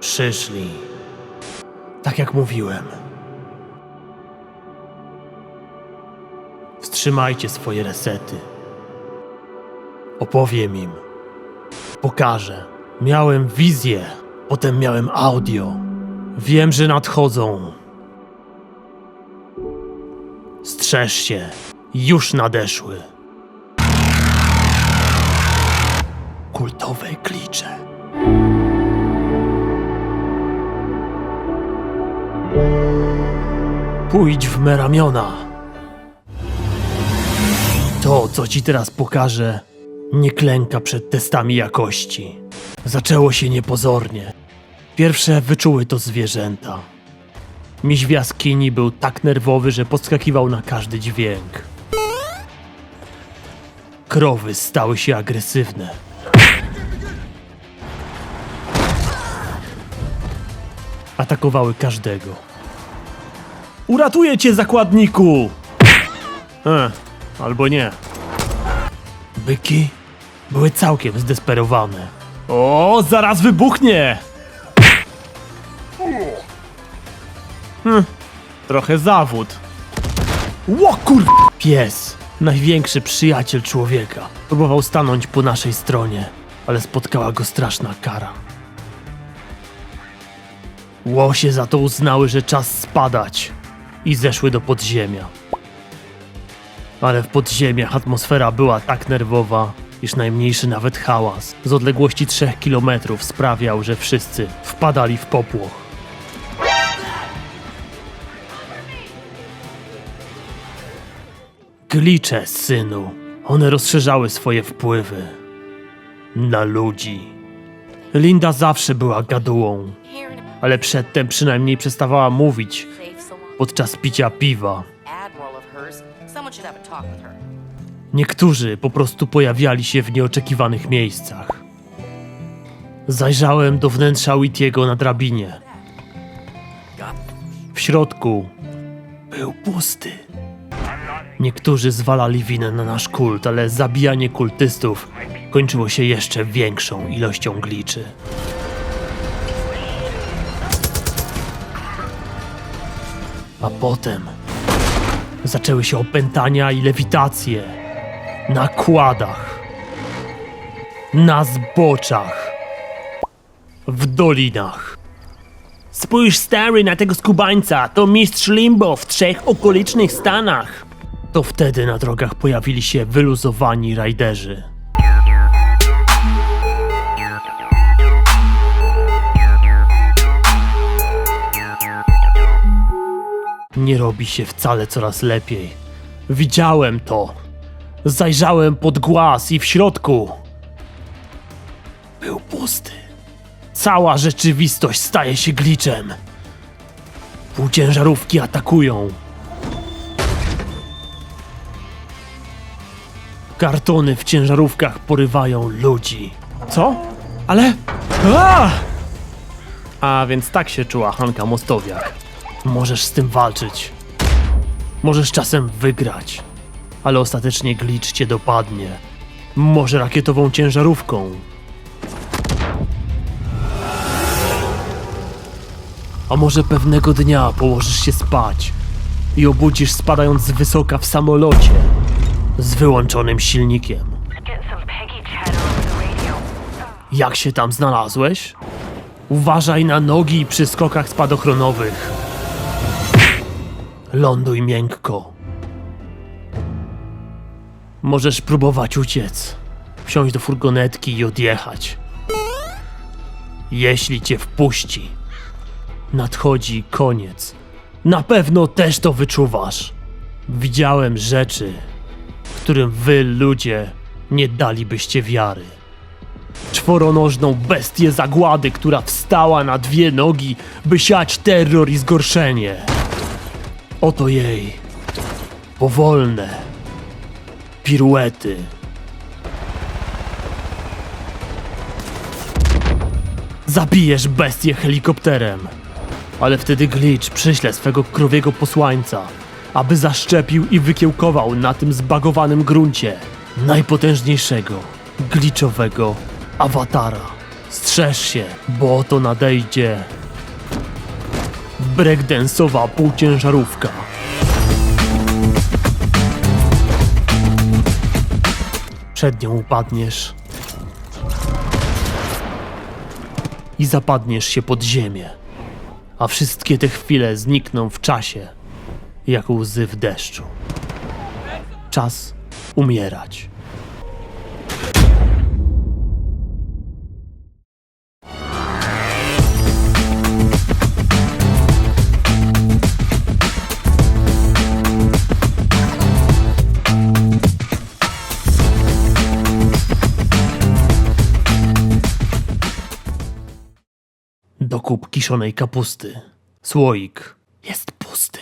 Przyszli. Tak jak mówiłem. Wstrzymajcie swoje resety. Opowiem im. Pokażę. Miałem wizję, potem miałem audio. Wiem, że nadchodzą. Strzeż się. Już nadeszły. Kultowe klicze. Pójdź w me ramiona. To, co ci teraz pokażę, nie klęka przed testami jakości. Zaczęło się niepozornie. Pierwsze wyczuły to zwierzęta. Miś w jaskini był tak nerwowy, że podskakiwał na każdy dźwięk. Krowy stały się agresywne. Atakowały każdego. Uratuję cię, zakładniku! E, albo nie. Byki były całkiem zdesperowane. O, zaraz wybuchnie! Hm, trochę zawód. Ło kur... Pies, największy przyjaciel człowieka, próbował stanąć po naszej stronie, ale spotkała go straszna kara. Łosie za to uznały, że czas spadać i zeszły do podziemia. Ale w podziemiach atmosfera była tak nerwowa, iż najmniejszy nawet hałas z odległości 3 km sprawiał, że wszyscy wpadali w popłoch. Glicze, synu. One rozszerzały swoje wpływy na ludzi. Linda zawsze była gadułą, ale przedtem przynajmniej przestawała mówić podczas picia piwa. Niektórzy po prostu pojawiali się w nieoczekiwanych miejscach. Zajrzałem do wnętrza Whittiego na drabinie. W środku był pusty. Niektórzy zwalali winę na nasz kult, ale zabijanie kultystów kończyło się jeszcze większą ilością gliczy. A potem zaczęły się opętania i lewitacje na kładach, na zboczach, w dolinach. Spójrz stary na tego skubańca, to mistrz Limbo w trzech okolicznych stanach. To wtedy na drogach pojawili się wyluzowani rajderzy. Nie robi się wcale coraz lepiej. Widziałem to. Zajrzałem pod głaz i w środku był pusty. Cała rzeczywistość staje się gliczem. Półciężarówki atakują. Kartony w ciężarówkach porywają ludzi. Co? Ale. A! A więc tak się czuła Hanka Mostowiak. Możesz z tym walczyć. Możesz czasem wygrać, ale ostatecznie glitch cię dopadnie. Może rakietową ciężarówką. A może pewnego dnia położysz się spać i obudzisz spadając z wysoka w samolocie z wyłączonym silnikiem. Jak się tam znalazłeś? Uważaj na nogi przy skokach spadochronowych. Ląduj miękko. Możesz próbować uciec, wsiąść do furgonetki i odjechać. Jeśli cię wpuści, nadchodzi koniec. Na pewno też to wyczuwasz. Widziałem rzeczy, którym wy, ludzie, nie dalibyście wiary czworonożną bestię zagłady, która wstała na dwie nogi, by siać terror i zgorszenie. Oto jej powolne piruety. Zabijesz bestię helikopterem, ale wtedy Glitch przyśle swego krowiego posłańca, aby zaszczepił i wykiełkował na tym zbagowanym gruncie najpotężniejszego glitchowego awatara. Strzeż się, bo to nadejdzie. Breakdance'owa półciężarówka. Przed nią upadniesz i zapadniesz się pod ziemię, a wszystkie te chwile znikną w czasie, jak łzy w deszczu. Czas umierać. Dokup kiszonej kapusty. Słoik jest pusty.